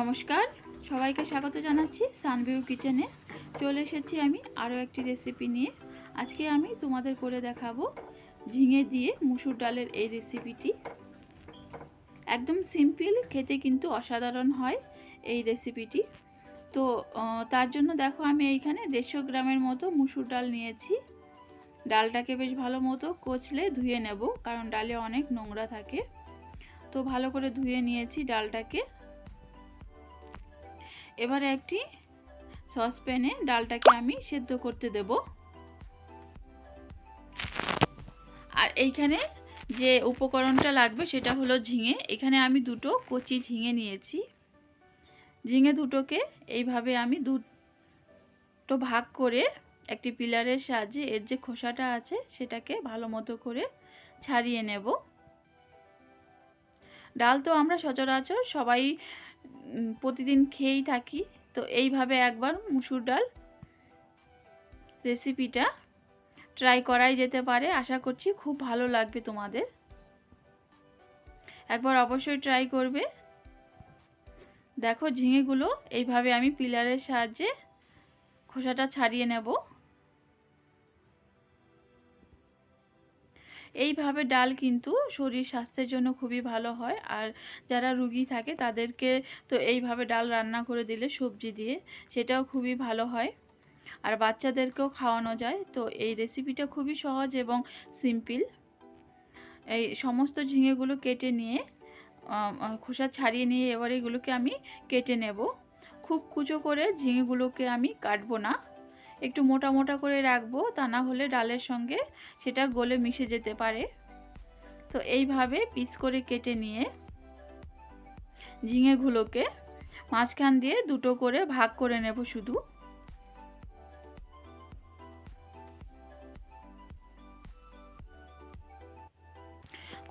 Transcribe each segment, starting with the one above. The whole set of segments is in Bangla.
নমস্কার। সবাইকে স্বাগত জানাচ্ছি সানভিউ কিচেনে। চলে এসেছি আমি আরও একটি রেসিপি নিয়ে। আজকে আমি তোমাদের করে দেখাবো ঝিঙে দিয়ে মুসুর ডালের এই রেসিপিটি একদম সিম্পল খেতে কিন্তু অসাধারণ হয় এই রেসিপিটি তো তার জন্য দেখো আমি এইখানে দেড়শো গ্রামের মতো মুসুর ডাল নিয়েছি। ডালটাকে বেশ ভালো মতো কচলে ধুয়ে নেব, কারণ ডালে অনেক নোংরা থাকে। তো ভালো করে ধুয়ে নিয়েছি ডালটাকে। এবারে একটি সসপ্যানে ডালটাকে আমি সেদ্ধ করতে দেব। আর এইখানে যে উপকরণটা লাগবে সেটা হলো ঝিঙে। এখানে আমি দুটো কচি ঝিঙে নিয়েছি। ঝিঙে দুটোকে এইভাবে আমি দুটো ভাগ করে একটি পিলারের সাহায্যে এর যে খোসাটা আছে সেটাকে ভালো মতো করে ছাড়িয়ে নেব। ডাল তো আমরা সচরাচর সবাই প্রতিদিন খেয়েই থাকি। তো এইভাবে একবার মুসুর ডাল রেসিপিটা ট্রাই করাই যেতে পারে। আশা করছি খুব ভালো লাগবে তোমাদের। একবার অবশ্যই ট্রাই করবে। দেখো ঝিঙেগুলো এইভাবে আমি পিলারের সাহায্যে খোসাটা ছাড়িয়ে নেব। এইভাবে ডাল কিন্তু শরীর স্বাস্থ্যের জন্য খুবই ভালো হয়। আর যারা রুগী থাকে তাদেরকে তো এইভাবে ডাল রান্না করে দিলে সবজি দিয়ে সেটাও খুবই ভালো হয়। আর বাচ্চাদেরকেও খাওয়ানো যায়। তো এই রেসিপিটা খুবই সহজ এবং সিম্পল এই সমস্ত ঝিঙেগুলো কেটে নিয়ে খোসা ছাড়িয়ে নিয়ে এবার এগুলোকে আমি কেটে নেব। খুব কুচো করে ঝিঙেগুলোকে আমি কাটবো না। একটু মোটা মোটা করে রাখব, তা না হলে ডালের সঙ্গে সেটা গলে মিশে যেতে পারে। তো এইভাবে পিস করে কেটে নিয়ে ঝিঙেগুলোকে মাঝখান দিয়ে দুটো করে ভাগ করে নেব শুধু।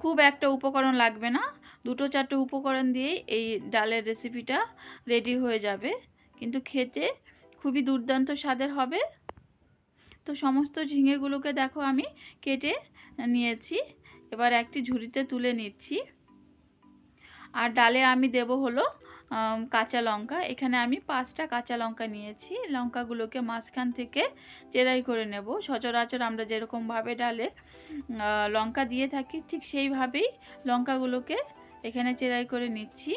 খুব একটা উপকরণ লাগবে না, দুটো চারটে উপকরণ দিয়েই এই ডালের রেসিপিটা রেডি হয়ে যাবে। কিন্তু খেতে খুবই দুর্দান্ত স্বাদের হবে। তো সমস্ত ঝিঙেগুলোকে দেখো আমি কেটে নিয়েছি। এবার একটি ঝুড়িতে তুলে নিচ্ছি। আর ডালে আমি দেব হলো কাঁচা লঙ্কা। এখানে আমি পাঁচটা কাঁচা লঙ্কা নিয়েছি। লঙ্কাগুলোকে মাঝখান থেকে চেরাই করে নেব। সচরাচর আমরা যেরকমভাবে ডালে লঙ্কা দিয়ে থাকি, ঠিক সেইভাবেই লঙ্কাগুলোকে এখানে চেরাই করে নিচ্ছি।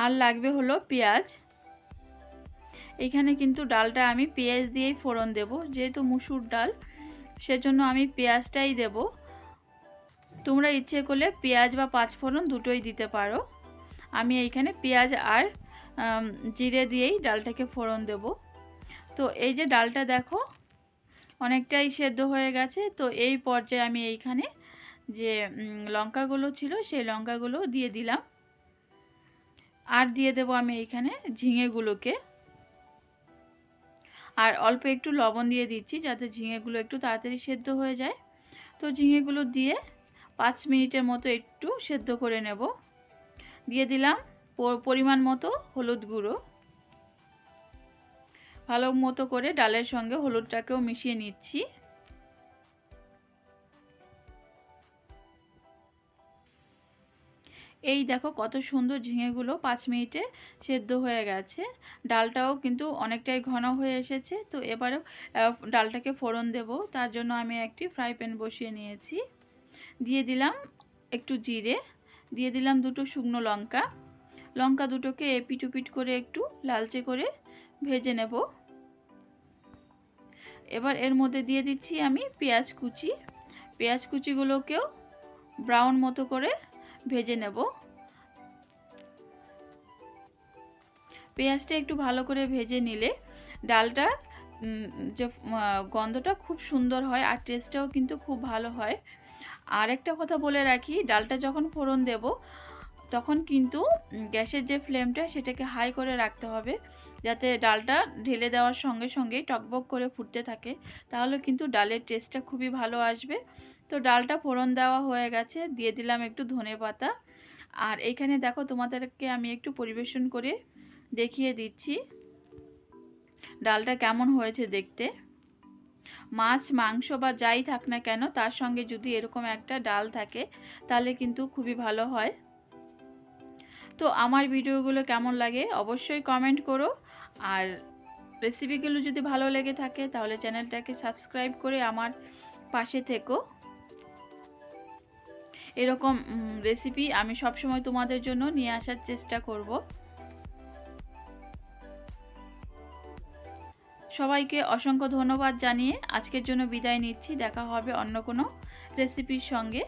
আর লাগবে হলো পেঁয়াজ। এখানে কিন্তু ডালটা আমি পেঁয়াজ দিয়েই ফোড়ন দেব, যেহেতু মুসুর ডাল, সেজন্য আমি পেঁয়াজটাই দেব। তোমরা ইচ্ছে করলে পেঁয়াজ বা পাঁচফোড়ন দুটোই দিতে পারো। আমি এইখানে পেঁয়াজ আর জিরে দিয়েই ডালটাকে ফোড়ন দেব। তো এই যে ডালটা দেখো, অনেকটাই সেদ্ধ হয়ে গেছে। তো এই পর্যায়ে আমি এইখানে যে লঙ্কাগুলো ছিল, সেই লঙ্কাগুলো দিয়ে দিলাম। আর দিয়ে দেব আমি এইখানে ঝিঙেগুলোকে। আর অল্প একটু লবণ দিয়ে দিচ্ছি যাতে ঝিঙেগুলো একটু তাড়াতাড়ি সেদ্ধ হয়ে যায়। তো ঝিঙেগুলো দিয়ে পাঁচ মিনিটের মতো একটু সেদ্ধ করে নেব। দিয়ে দিলাম পরিমাণ মতো হলুদ গুঁড়ো। ভালো মতো করে ডালের সঙ্গে হলুদটাকেও মিশিয়ে নিচ্ছি। এই দেখো কত সুন্দর ঝিঙেগুলো পাঁচ মিনিটে সেদ্ধ হয়ে গেছে। ডালটাও কিন্তু অনেকটাই ঘন হয়ে এসেছে। তো এবারে ডালটাকে ফোড়ন দেব। তার জন্য আমি একটি ফ্রাই প্যান বসিয়ে নিয়েছি। দিয়ে দিলাম একটু জিরে। দিয়ে দিলাম দুটো শুকনো লঙ্কা। লঙ্কা দুটোকে এপিট উপিট করে একটু লালচে করে ভেজে নেব। এবার এর মধ্যে দিয়ে দিচ্ছি আমি পেঁয়াজ কুচি। পেঁয়াজ কুচিগুলোকেও ব্রাউন মতো করে ভেজে নেব। পেঁয়াজটা একটু ভালো করে ভেজে নিলে ডালটা যে গন্ধটা খুব সুন্দর হয় আর টেস্টটাও কিন্তু খুব ভালো হয়। আর একটা কথা বলে রাখি, ডালটা যখন ফোড়ন দেব, তখন কিন্তু গ্যাসের যে ফ্লেমটা সেটাকে হাই করে রাখতে হবে। যাতে ডালটা ঢেলে দেওয়ার সঙ্গে সঙ্গেই টকবক করে ফুটতে থাকে, তাহলে কিন্তু ডালের টেস্টটা খুবই ভালো আসবে। তো ডালটা ফোড়ন দেওয়া হয়ে গেছে, দিয়ে দিলাম একটু ধনে পাতা। আর এখানে দেখো তোমাদেরকে আমি একটু পরিবেশন করে দেখিয়ে দিচ্ছি ডালটা কেমন হয়েছে দেখতে। মাছ, মাংস বা যাই থাক না কেন, তার সঙ্গে যদি এরকম একটা ডাল থাকে, তাহলে কিন্তু খুবই ভালো হয়। তো আমার ভিডিওগুলো কেমন লাগে অবশ্যই কমেন্ট করো। আর রেসিপিগুলো যদি ভালো লেগে থাকে, তাহলে চ্যানেলটাকে সাবস্ক্রাইব করে আমার পাশে থেকো। এরকম রেসিপি আমি সবসময় তোমাদের জন্য নিয়ে আসার চেষ্টা করব। সবাইকে অসংখ্য ধন্যবাদ জানিয়ে আজকের জন্য বিদায় নিচ্ছি। দেখা হবে অন্য কোনো রেসিপির সঙ্গে।